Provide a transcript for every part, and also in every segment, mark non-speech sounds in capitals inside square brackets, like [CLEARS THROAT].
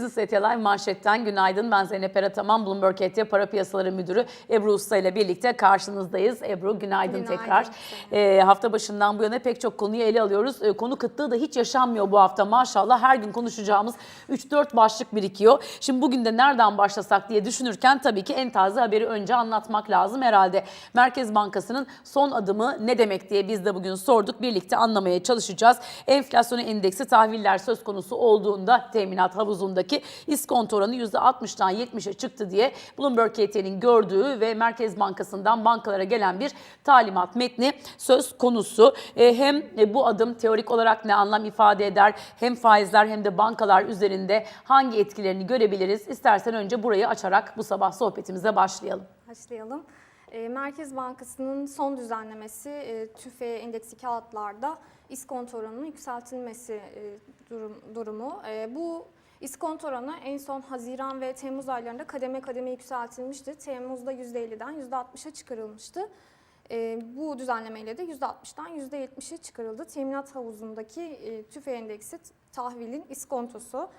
Business Etialay manşetten günaydın. Ben Zeynep Erataman, Bloomberg Etya Para Piyasaları Müdürü Ebru Usta ile birlikte karşınızdayız. Ebru günaydın, Günaydın. tekrar. Ee, hafta başından bu yana pek çok konuyu ele alıyoruz. Ee, konu kıtlığı da hiç yaşanmıyor bu hafta maşallah. Her gün konuşacağımız 3-4 başlık birikiyor. Şimdi bugün de nereden başlasak diye düşünürken tabii ki en taze haberi önce anlatmak lazım herhalde. Merkez Bankası'nın son adımı ne demek diye biz de bugün sorduk. Birlikte anlamaya çalışacağız. Enflasyon endeksi tahviller söz konusu olduğunda teminat havuzundaki iskonto oranı %60'dan 70'e çıktı diye Bloomberg KT'nin gördüğü ve Merkez Bankası'ndan bankalara gelen bir talimat metni söz konusu. E, hem e, bu adım teorik olarak ne anlam ifade eder hem faizler hem de bankalar üzerinde hangi etkilerini görebiliriz? İstersen önce burayı açarak bu sabah sohbetimize başlayalım. Başlayalım. E, Merkez Bankası'nın son düzenlemesi e, TÜFE endeksi kağıtlarda iskonto oranının yükseltilmesi e, durum, durumu. E, bu iskonto oranı en son Haziran ve Temmuz aylarında kademe kademe yükseltilmişti. Temmuz'da %50'den %60'a çıkarılmıştı. E, bu düzenlemeyle de %60'dan %70'e çıkarıldı. Teminat havuzundaki e, TÜFE endeksi tahvilin iskontosu.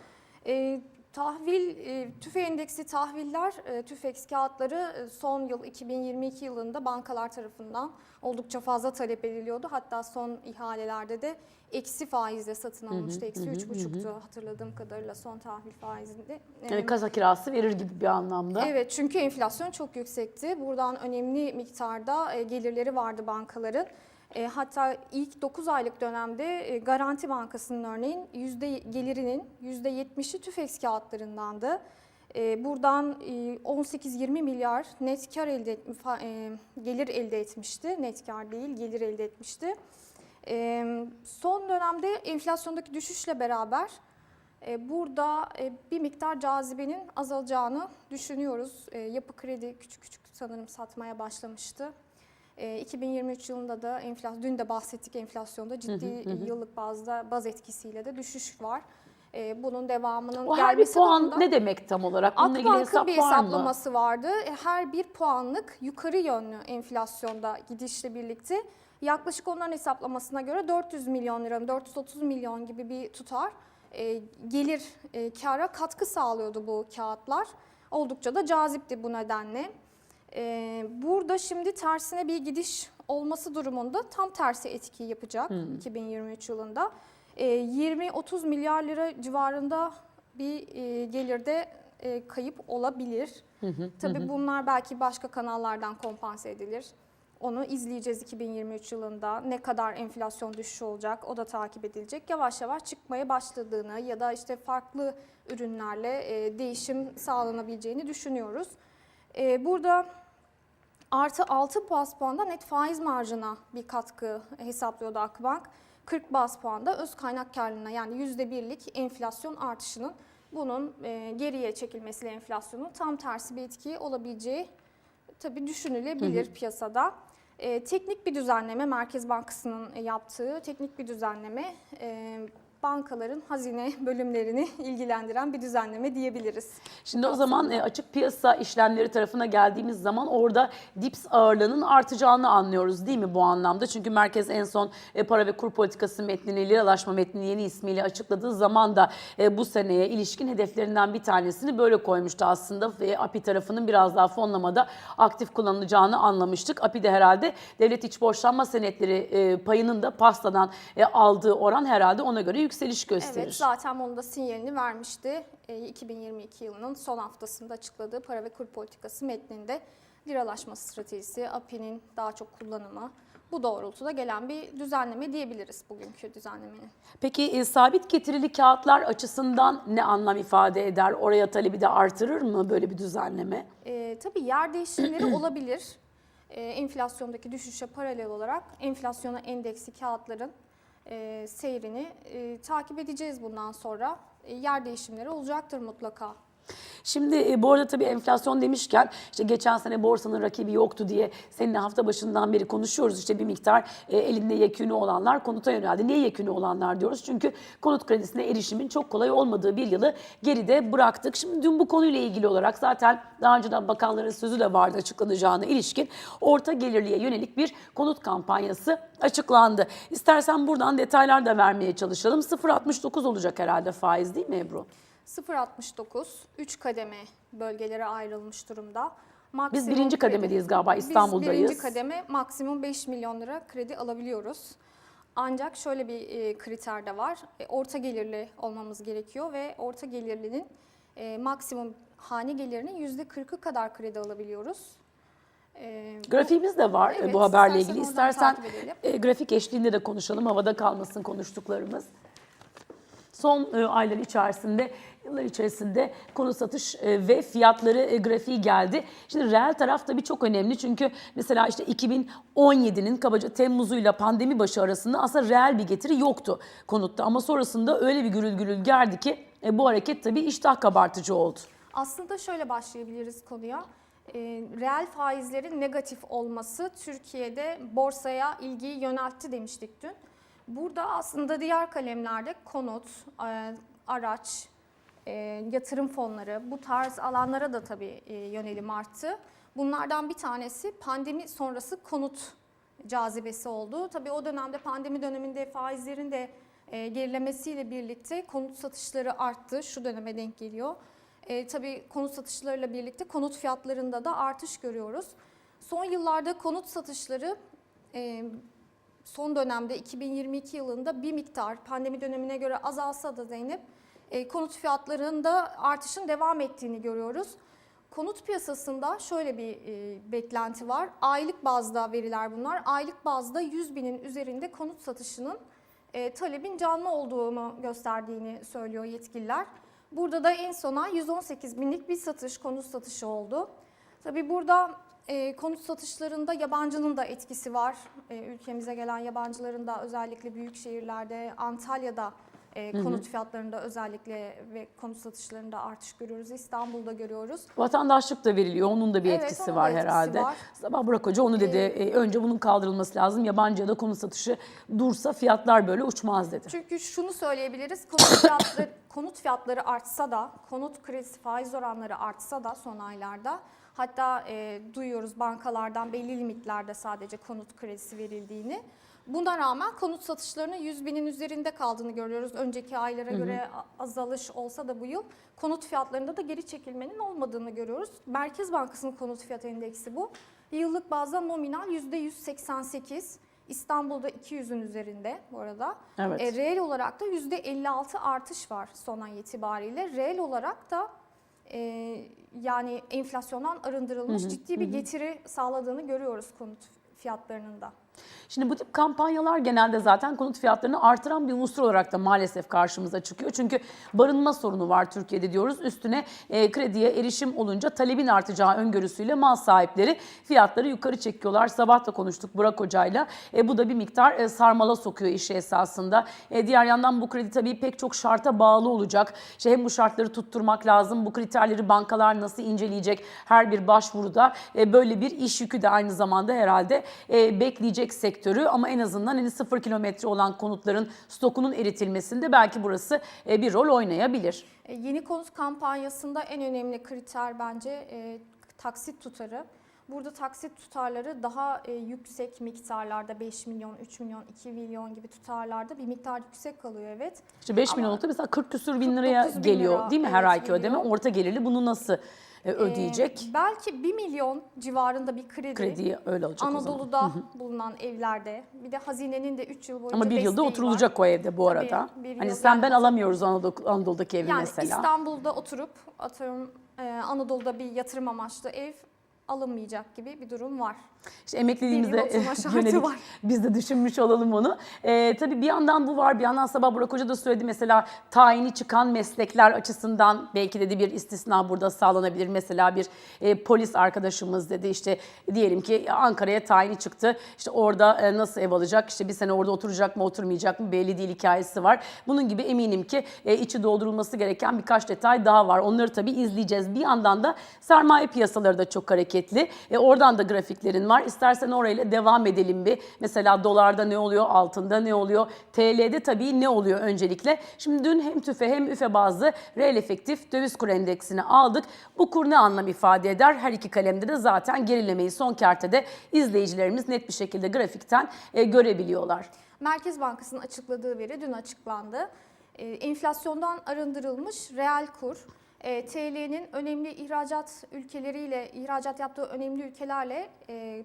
E, tahvil, e, TÜFE endeksi tahviller, e, TÜFEX kağıtları e, son yıl 2022 yılında bankalar tarafından oldukça fazla talep ediliyordu. Hatta son ihalelerde de eksi faizle satın alınmıştı. Eksi üç buçuktu hatırladığım kadarıyla son tahvil faizinde. Yani kasa kirası verir gibi bir anlamda. Evet çünkü enflasyon çok yüksekti. Buradan önemli miktarda gelirleri vardı bankaların. E, Hatta ilk 9 aylık dönemde e, Garanti Bankası'nın örneğin yüzde gelirinin %70'i tüfeks kağıtlarındandı. E, Buradan e, 18-20 milyar net kar elde et- e, gelir elde etmişti. Net kar değil, gelir elde etmişti. E, Son dönemde enflasyondaki düşüşle beraber e, Burada e, bir miktar cazibenin azalacağını düşünüyoruz. E, Yapı kredi küçük küçük sanırım satmaya başlamıştı. E, 2023 yılında da enflasyon, dün de bahsettik enflasyonda ciddi yıllık bazda baz etkisiyle de düşüş var. E, Bunun devamının O her bir puan ne demek tam olarak? Bununla ilgili hesap bir var mı? hesaplaması vardı. E, Her bir puanlık yukarı yönlü enflasyonda gidişle birlikte yaklaşık onların hesaplamasına göre 400 milyon liranın 430 milyon gibi bir tutar e, gelir e, kara katkı sağlıyordu bu kağıtlar. Oldukça da cazipti bu nedenle. E, burada şimdi tersine bir gidiş olması durumunda tam tersi etki yapacak 2023 yılında. E, 20-30 milyar lira civarında bir e, gelirde e, kayıp olabilir. Tabii bunlar belki başka kanallardan kompanse edilir. Onu izleyeceğiz 2023 yılında. Ne kadar enflasyon düşüşü olacak o da takip edilecek. Yavaş yavaş çıkmaya başladığını ya da işte farklı ürünlerle e, değişim sağlanabileceğini düşünüyoruz. E, burada artı 6 bas puanda net faiz marjına bir katkı hesaplıyordu Akbank. 40 bas puanda öz kaynak karlılığına yani %1'lik enflasyon artışının bunun e, geriye çekilmesiyle enflasyonun tam tersi bir etki olabileceği tabii düşünülebilir piyasada. E, teknik bir düzenleme, Merkez Bankası'nın yaptığı teknik bir düzenleme, e, bankaların hazine [LAUGHS] bölümlerini ilgilendiren bir düzenleme diyebiliriz. Şimdi o zaman e, açık piyasa işlemleri tarafına geldiğimiz zaman orada dips ağırlığının artacağını anlıyoruz değil mi bu anlamda? Çünkü merkez en son e, para ve kur politikası metnini, liralaşma metnini yeni ismiyle açıkladığı zaman da e, bu seneye ilişkin hedeflerinden bir tanesini böyle koymuştu aslında. Ve API tarafının biraz daha fonlamada aktif kullanılacağını anlamıştık. API de herhalde devlet iç borçlanma senetleri payının da pastadan aldığı oran herhalde ona göre yükseliş gösterir. Evet zaten onun da sinyalini vermişti. E, 2022 yılının son haftasında açıkladığı para ve kur politikası metninde liralaşma stratejisi, API'nin daha çok kullanımı bu doğrultuda gelen bir düzenleme diyebiliriz bugünkü düzenlemenin. Peki e, sabit getirili kağıtlar açısından ne anlam ifade eder? Oraya talebi de artırır mı böyle bir düzenleme? E, tabii yer değişimleri [CLEARS THROAT] olabilir. E, enflasyondaki düşüşe paralel olarak enflasyona endeksi kağıtların e, seyrini e, takip edeceğiz bundan sonra. E, yer değişimleri olacaktır mutlaka. Şimdi e, bu arada tabii enflasyon demişken işte geçen sene borsanın rakibi yoktu diye seninle hafta başından beri konuşuyoruz. İşte bir miktar e, elinde yekünü olanlar konuta yöneldi. Niye yekünü olanlar diyoruz? Çünkü konut kredisine erişimin çok kolay olmadığı bir yılı geride bıraktık. Şimdi dün bu konuyla ilgili olarak zaten daha önceden bakanların sözü de vardı açıklanacağına ilişkin orta gelirliye yönelik bir konut kampanyası açıklandı. İstersen buradan detaylar da vermeye çalışalım. 0.69 olacak herhalde faiz değil mi Ebru? 0.69, 3 kademe bölgelere ayrılmış durumda. Biz Maksimum birinci kredi- kademedeyiz galiba İstanbul'dayız. Biz birinci kademe maksimum 5 milyon lira kredi alabiliyoruz. Ancak şöyle bir e, kriter de var. E, orta gelirli olmamız gerekiyor ve orta gelirlinin e, maksimum hane gelirinin %40'ı kadar kredi alabiliyoruz. E, Grafiğimiz de var e, Evet, bu haberle ilgili. İstersen e, grafik eşliğinde de konuşalım. Havada kalmasın konuştuklarımız. Son e, aylar içerisinde, yıllar içerisinde konu satış e, ve fiyatları e, grafiği geldi. Şimdi reel taraf tabii çok önemli çünkü mesela işte 2017'nin kabaca Temmuz'uyla pandemi başı arasında aslında reel bir getiri yoktu konutta. Ama sonrasında öyle bir gürül gürül geldi ki bu hareket tabii iştah kabartıcı oldu. Aslında şöyle başlayabiliriz konuya. E, reel faizlerin negatif olması Türkiye'de borsaya ilgiyi yöneltti demiştik dün. Burada aslında diğer kalemlerde konut, e, araç, e, yatırım fonları bu tarz alanlara da tabii e, yönelim arttı. Bunlardan bir tanesi pandemi sonrası konut cazibesi oldu. Tabii o dönemde pandemi döneminde faizlerin de gerilemesiyle birlikte konut satışları arttı. Şu döneme denk geliyor. E, tabii konut satışlarıyla birlikte konut fiyatlarında da artış görüyoruz. Son yıllarda konut satışları e, son dönemde 2022 yılında bir miktar pandemi dönemine göre azalsa da Zeynep e, konut fiyatlarında artışın devam ettiğini görüyoruz. Konut piyasasında şöyle bir e, beklenti var. Aylık bazda veriler bunlar. Aylık bazda 100 binin üzerinde konut satışının e, talebin canlı olduğunu gösterdiğini söylüyor yetkililer. Burada da en sona 118 binlik bir satış, konut satışı oldu. Tabii burada e, konut satışlarında yabancının da etkisi var. E, ülkemize gelen yabancıların da özellikle büyük şehirlerde, Antalya'da e, konut fiyatlarında özellikle ve konut satışlarında artış görüyoruz. İstanbul'da görüyoruz. Vatandaşlık da veriliyor. Onun da bir Evet, etkisi var etkisi herhalde. var. Sabah Burak Hoca onu dedi. e, önce bunun kaldırılması lazım. Yabancıya da konu satışı dursa fiyatlar böyle uçmaz dedi. Çünkü şunu söyleyebiliriz, konut fiyatları, konut fiyatları artsa da, konut kredisi faiz oranları artsa da son aylarda, hatta e, duyuyoruz bankalardan belli limitlerde sadece konut kredisi verildiğini. Buna rağmen konut satışlarının 100 binin üzerinde kaldığını görüyoruz. Önceki aylara göre a- azalış olsa da bu yıl konut fiyatlarında da geri çekilmenin olmadığını görüyoruz. Merkez Bankası'nın konut fiyat endeksi bu. Yıllık bazda nominal %188. İstanbul'da 200'ün üzerinde bu arada. Evet. E, reel olarak da %56 artış var son ay itibariyle. Reel olarak da e, yani enflasyondan arındırılmış ciddi bir getiri sağladığını görüyoruz konut fiyatlarının da. Şimdi bu tip kampanyalar genelde zaten konut fiyatlarını artıran bir unsur olarak da maalesef karşımıza çıkıyor. Çünkü barınma sorunu var Türkiye'de diyoruz. Üstüne e, krediye erişim olunca talebin artacağı öngörüsüyle mal sahipleri fiyatları yukarı çekiyorlar. Sabah da konuştuk Burak Hoca'yla. E, bu da bir miktar e, sarmala sokuyor işi esasında. E, diğer yandan bu kredi tabii pek çok şarta bağlı olacak. İşte hem bu şartları tutturmak lazım. Bu kriterleri bankalar nasıl inceleyecek her bir başvuruda. E, böyle bir iş yükü de aynı zamanda herhalde e, bekleyecek sektörü ama en azından hani sıfır kilometre olan konutların stokunun eritilmesinde belki burası e, bir rol oynayabilir. E, Yeni konut kampanyasında en önemli kriter bence e, taksit tutarı. Burada taksit tutarları daha e, yüksek miktarlarda 5 milyon, 3 milyon, 2 milyon gibi tutarlarda bir miktar yüksek kalıyor evet. İşte 5 Ama- milyonlukta mesela 40 küsür bin liraya 49 bin geliyor lira, değil mi her evet, ayki geliyor. ödeme? Orta gelirli bunu nasıl ödeyecek? E, belki 1 milyon civarında bir kredi. Krediyi öyle alacak o zaman. Anadolu'da bulunan evlerde bir de hazinenin de 3 yıl boyunca Ama bir yılda desteği var. oturulacak o evde bu Tabii, arada. bir Hani sen yani ben alamıyoruz Anadolu, Anadolu'daki evi Yani mesela. İstanbul'da oturup atıyorum e, Anadolu'da bir yatırım amaçlı ev alınmayacak gibi bir durum var. İşte emekliliğimize [LAUGHS] yönelik var. [LAUGHS] biz de düşünmüş olalım onu. Ee, tabii bir yandan bu var, bir yandan Sabah Burak Hoca da söyledi mesela tayini çıkan meslekler açısından belki dedi bir istisna burada sağlanabilir. Mesela bir e, polis arkadaşımız dedi işte diyelim ki Ankara'ya tayini çıktı. İşte orada e, nasıl ev alacak? İşte bir sene orada oturacak mı oturmayacak mı belli değil hikayesi var. Bunun gibi eminim ki e, içi doldurulması gereken birkaç detay daha var. Onları tabii izleyeceğiz. Bir yandan da sermaye piyasaları da çok hareketli. E, oradan da grafiklerin var. İstersen orayla devam edelim bir. Mesela dolarda ne oluyor, altında ne oluyor, TL'de tabii ne oluyor öncelikle. Şimdi dün hem TÜFE hem üfe bazlı reel efektif döviz kur endeksini aldık. Bu kur ne anlam ifade eder? Her iki kalemde de zaten gerilemeyi son kertede izleyicilerimiz net bir şekilde grafikten e, görebiliyorlar. Merkez Bankası'nın açıkladığı veri dün açıklandı. e, enflasyondan arındırılmış reel kur, e, TL'nin önemli ihracat ülkeleriyle, ihracat yaptığı önemli ülkelerle e,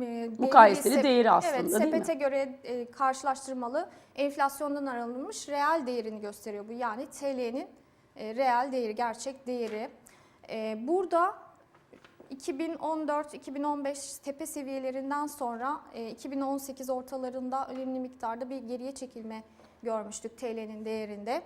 e, Mukayeseli değeri aslında, evet, değil mi? sepete göre e, karşılaştırmalı enflasyondan arındırılmış reel değerini gösteriyor bu. Yani TL'nin e, reel değeri, gerçek değeri. E, burada 2014-2015 tepe seviyelerinden sonra e, 2018 ortalarında önemli miktarda bir geriye çekilme görmüştük TL'nin değerinde.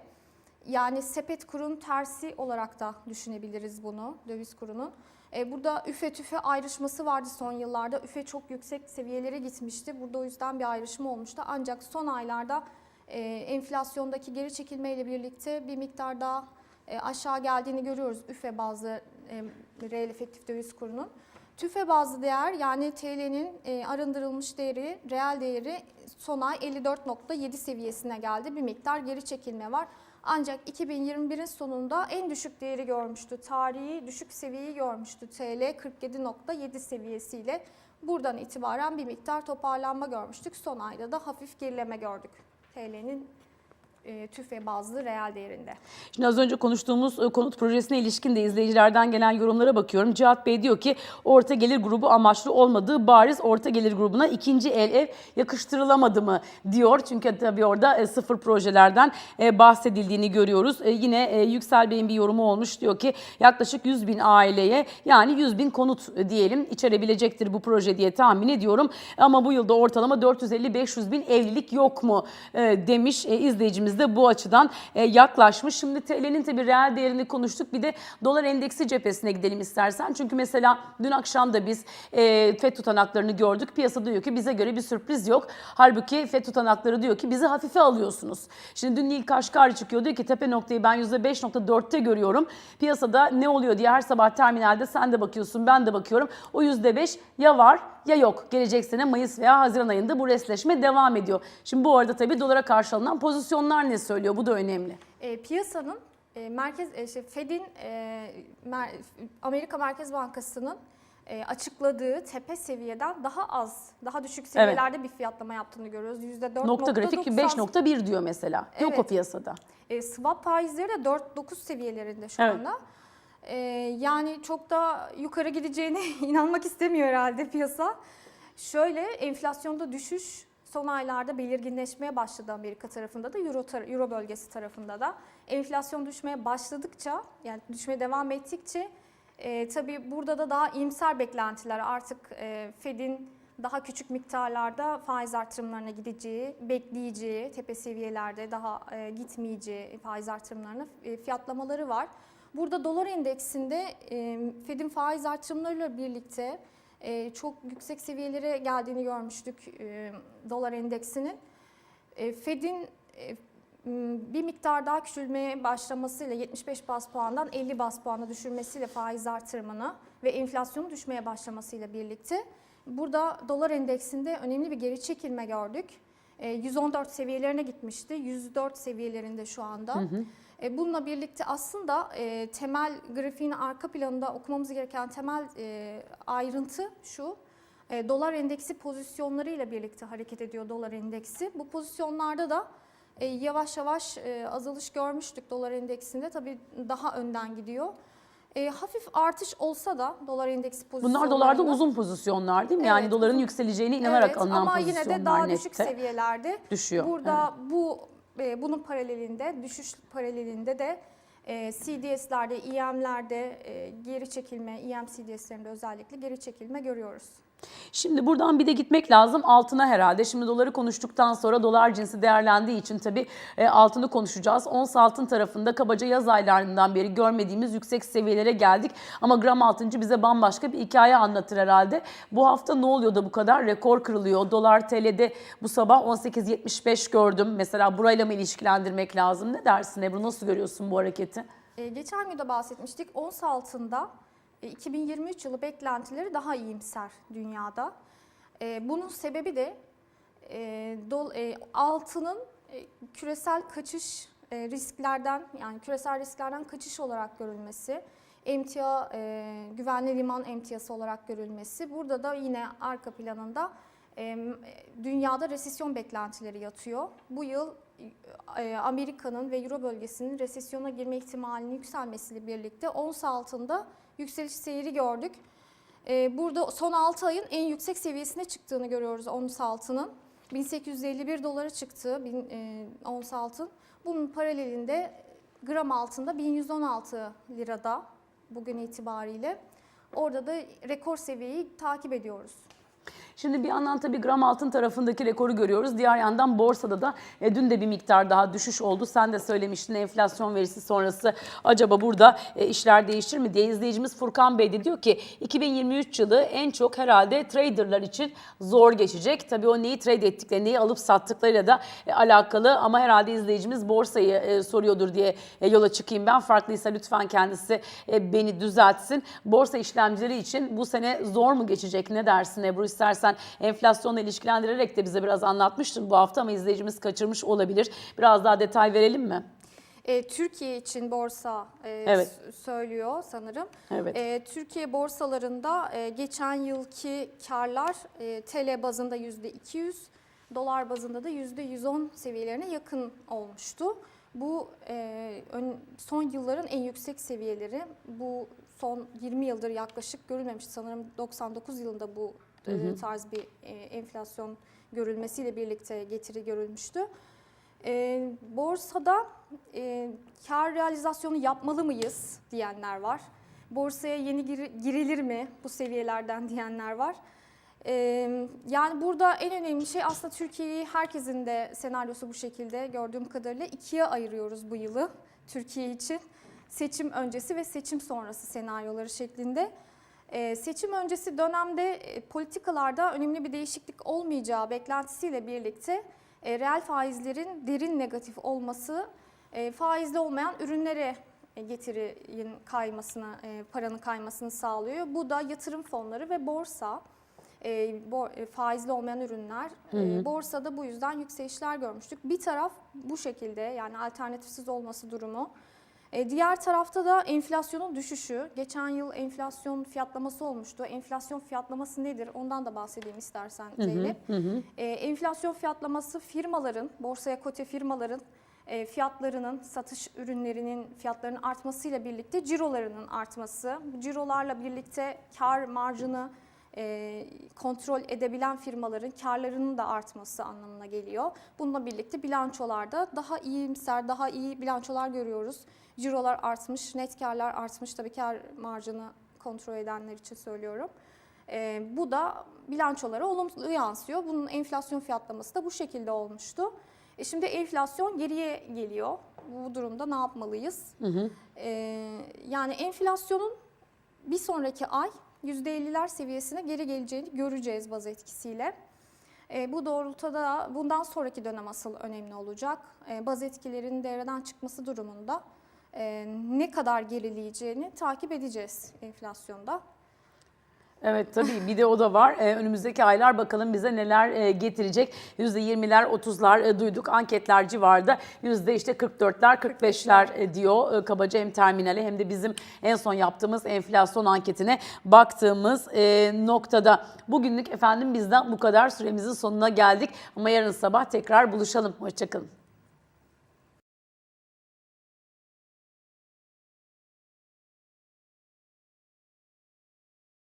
Yani sepet kurun tersi olarak da düşünebiliriz bunu döviz kurunun. E, burada üfe tüfe ayrışması vardı son yıllarda. Üfe çok yüksek seviyelere gitmişti. Burada o yüzden bir ayrışma olmuştu. Ancak son aylarda e, enflasyondaki geri çekilmeyle birlikte bir miktar daha e, aşağı geldiğini görüyoruz üfe bazlı reel efektif döviz kurunun. TÜFE bazlı değer yani TL'nin arındırılmış değeri, reel değeri son ay 54.7 seviyesine geldi. Bir miktar geri çekilme var. Ancak 2021'in sonunda en düşük değeri görmüştü. Tarihi düşük seviyeyi görmüştü TL 47.7 seviyesiyle. Buradan itibaren bir miktar toparlanma görmüştük. Son ayda da hafif gerileme gördük TL'nin e, TÜFE bazlı reel değerinde. Şimdi az önce konuştuğumuz e, konut projesine ilişkin de izleyicilerden gelen yorumlara bakıyorum. Cihat Bey diyor ki orta gelir grubu amaçlı olmadığı bariz orta gelir grubuna ikinci el ev yakıştırılamadı mı diyor. Çünkü tabii orada e, sıfır projelerden bahsedildiğini görüyoruz. Yine Yüksel Bey'in bir yorumu olmuş diyor ki yaklaşık 100 bin aileye yani 100 bin konut diyelim içerebilecektir bu proje diye tahmin ediyorum. Ama bu yılda ortalama 450-500 bin evlilik yok mu demiş izleyicimiz de bu açıdan e, yaklaşmış. Şimdi TL'nin tabii reel değerini konuştuk. Bir de dolar endeksi cephesine gidelim istersen. Çünkü mesela dün akşam da biz e, FED tutanaklarını gördük. Piyasa diyor ki bize göre bir sürpriz yok. Halbuki FED tutanakları diyor ki bizi hafife alıyorsunuz. Şimdi dün Nil Kaşkari çıkıyor diyor ki tepe noktayı ben %5.4'te görüyorum. Piyasada ne oluyor diye her sabah terminalde sen de bakıyorsun ben de bakıyorum. O %5 ya var ya yok. Gelecek sene Mayıs veya Haziran ayında bu resleşme devam ediyor. Şimdi bu arada tabii dolara karşı alınan pozisyonlar ne söylüyor? Bu da önemli. E, piyasanın e, merkez e, şey, Fed'in e, mer- Amerika Merkez Bankası'nın e, açıkladığı tepe seviyeden daha az, daha düşük seviyelerde bir fiyatlama yaptığını görüyoruz. %4.90. Nokta grafik 5.1 diyor mesela. Yok o Evet. piyasada. E, swap faizleri de 4-9 seviyelerinde şu Evet. anda. E, yani çok da yukarı gideceğine [LAUGHS] inanmak istemiyor herhalde piyasa. Şöyle enflasyonda düşüş son aylarda belirginleşmeye başladı Amerika tarafında da Euro, tar- Euro bölgesi tarafında da. Enflasyon düşmeye başladıkça yani düşmeye devam ettikçe e, tabii burada da daha iyimser beklentiler artık e, Fed'in daha küçük miktarlarda faiz artırımlarına gideceği, bekleyeceği, tepe seviyelerde daha e, gitmeyeceği faiz artırımlarına e, fiyatlamaları var. Burada dolar endeksinde Fed'in faiz artırımlarıyla birlikte çok yüksek seviyelere geldiğini görmüştük dolar endeksinin. Fed'in bir miktar daha küçülmeye başlamasıyla 75 bas puandan 50 bas puana düşürmesiyle faiz artırımını ve enflasyonun düşmeye başlamasıyla birlikte burada dolar endeksinde önemli bir geri çekilme gördük. E, 114 seviyelerine gitmişti. 104 seviyelerinde şu anda. E, Bununla birlikte aslında e, temel grafiğin arka planında okumamız gereken temel e, ayrıntı şu. E, dolar endeksi pozisyonlarıyla birlikte hareket ediyor dolar endeksi. Bu pozisyonlarda da e, yavaş yavaş e, azalış görmüştük dolar endeksinde. Tabii daha önden gidiyor. E, hafif artış olsa da dolar endeksi pozisyonlarında... Bunlar dolarda uzun pozisyonlar değil mi? Yani Evet, doların uzun. yükseleceğine inanarak Evet, alınan ama pozisyonlar yine de daha nette. düşük seviyelerde. düşüyor. Burada bu e, bunun paralelinde, düşüş paralelinde de e, CDS'lerde, EM'lerde e, geri çekilme, EM CDS'lerinde özellikle geri çekilme görüyoruz. Şimdi buradan bir de gitmek lazım altına herhalde. Şimdi doları konuştuktan sonra dolar cinsi değerlendiği için tabii e, altını konuşacağız. Ons altın tarafında kabaca yaz aylarından beri görmediğimiz yüksek seviyelere geldik. Ama gram altıncı bize bambaşka bir hikaye anlatır herhalde. Bu hafta ne oluyor da bu kadar rekor kırılıyor? Dolar TL'de bu sabah 18.75 gördüm. Mesela burayla mı ilişkilendirmek lazım? Ne dersin Ebru? Nasıl görüyorsun bu hareketi? E, geçen gün de bahsetmiştik. Ons altında 2023 yılı beklentileri daha iyimser dünyada. E, bunun sebebi de e, e, altının e, küresel kaçış e, risklerden yani küresel risklerden kaçış olarak görülmesi, emtia e, güvenli liman emtiyası olarak görülmesi. Burada da yine arka planında e, dünyada resesyon beklentileri yatıyor. Bu yıl e, Amerika'nın ve Euro bölgesinin resesyona girme ihtimalinin yükselmesiyle birlikte ons altında yükseliş seyri gördük. E, Burada son 6 ayın en yüksek seviyesine çıktığını görüyoruz ons altının. 1851 dolara çıktı e, ons altın. Bunun paralelinde gram altında 1116 lirada bugün itibariyle. Orada da rekor seviyeyi takip ediyoruz. Şimdi bir yandan tabii gram altın tarafındaki rekoru görüyoruz. Diğer yandan borsada da e, dün de bir miktar daha düşüş oldu. Sen de söylemiştin enflasyon verisi sonrası acaba burada e, işler değişir mi diye izleyicimiz Furkan Bey de diyor ki 2023 yılı en çok herhalde traderlar için zor geçecek. Tabii o neyi trade ettikleri, neyi alıp sattıklarıyla da e, alakalı ama herhalde izleyicimiz borsayı e, soruyordur diye e, yola çıkayım ben. Farklıysa lütfen kendisi e, beni düzeltsin. Borsa işlemcileri için bu sene zor mu geçecek? Ne dersin Ebru? İstersen enflasyonla ilişkilendirerek de bize biraz anlatmıştın bu hafta ama izleyicimiz kaçırmış olabilir. Biraz daha detay verelim mi? E, Türkiye için borsa e, Evet. söylüyor sanırım. Evet. E, Türkiye borsalarında e, geçen yılki karlar e, TL bazında %200, dolar bazında da %110 seviyelerine yakın olmuştu. Bu e, ön- son yılların en yüksek seviyeleri. Bu son 20 yıldır yaklaşık görülmemişti. Sanırım 99 yılında bu e, tarz bir e, enflasyon görülmesiyle birlikte getiri görülmüştü. E, borsada e, kar realizasyonu yapmalı mıyız diyenler var. Borsaya yeni gir- girilir mi bu seviyelerden diyenler var. E, yani burada en önemli şey aslında Türkiye'yi herkesin de senaryosu bu şekilde gördüğüm kadarıyla ikiye ayırıyoruz bu yılı Türkiye için. Seçim öncesi ve seçim sonrası senaryoları şeklinde. Ee, seçim öncesi dönemde e, politikalarda önemli bir değişiklik olmayacağı beklentisiyle birlikte e, reel faizlerin derin negatif olması e, faizli olmayan ürünlere e, getirin kaymasını, e, paranın kaymasını sağlıyor. Bu da yatırım fonları ve borsa. E, bo- e, faizli olmayan ürünler. E, borsada bu yüzden yükselişler görmüştük. Bir taraf bu şekilde yani alternatifsiz olması durumu. E, Diğer tarafta da enflasyonun düşüşü. Geçen yıl enflasyon fiyatlaması olmuştu. Enflasyon fiyatlaması nedir? Ondan da bahsedeyim istersen Zeynep. E, enflasyon fiyatlaması firmaların, borsaya kote firmaların e, fiyatlarının, satış ürünlerinin fiyatlarının artmasıyla birlikte cirolarının artması. Cirolarla birlikte kar marjını e, kontrol edebilen firmaların karlarının da artması anlamına geliyor. Bununla birlikte bilançolarda daha iyimser, daha iyi bilançolar görüyoruz. Cirolar artmış, net karlar artmış. Tabii kar marjını kontrol edenler için söylüyorum. E, bu da bilançolara olumlu yansıyor. Bunun enflasyon fiyatlaması da bu şekilde olmuştu. E şimdi enflasyon geriye geliyor. Bu durumda ne yapmalıyız? E, yani enflasyonun bir sonraki ay %50'ler seviyesine geri geleceğini göreceğiz baz etkisiyle. E, bu doğrultuda bundan sonraki dönem asıl önemli olacak. E, baz etkilerinin devreden çıkması durumunda e, ne kadar gerileyeceğini takip edeceğiz enflasyonda. Evet tabii bir de o da var. Ee, önümüzdeki aylar bakalım bize neler e, getirecek. %20'ler 30'lar e, duyduk anketler civarında. Yüzde işte 44'ler 45'ler e, diyor e, kabaca hem terminale hem de bizim en son yaptığımız enflasyon anketine baktığımız e, noktada. Bugünlük efendim bizden bu kadar süremizin sonuna geldik. Ama yarın sabah tekrar buluşalım. Hoşçakalın.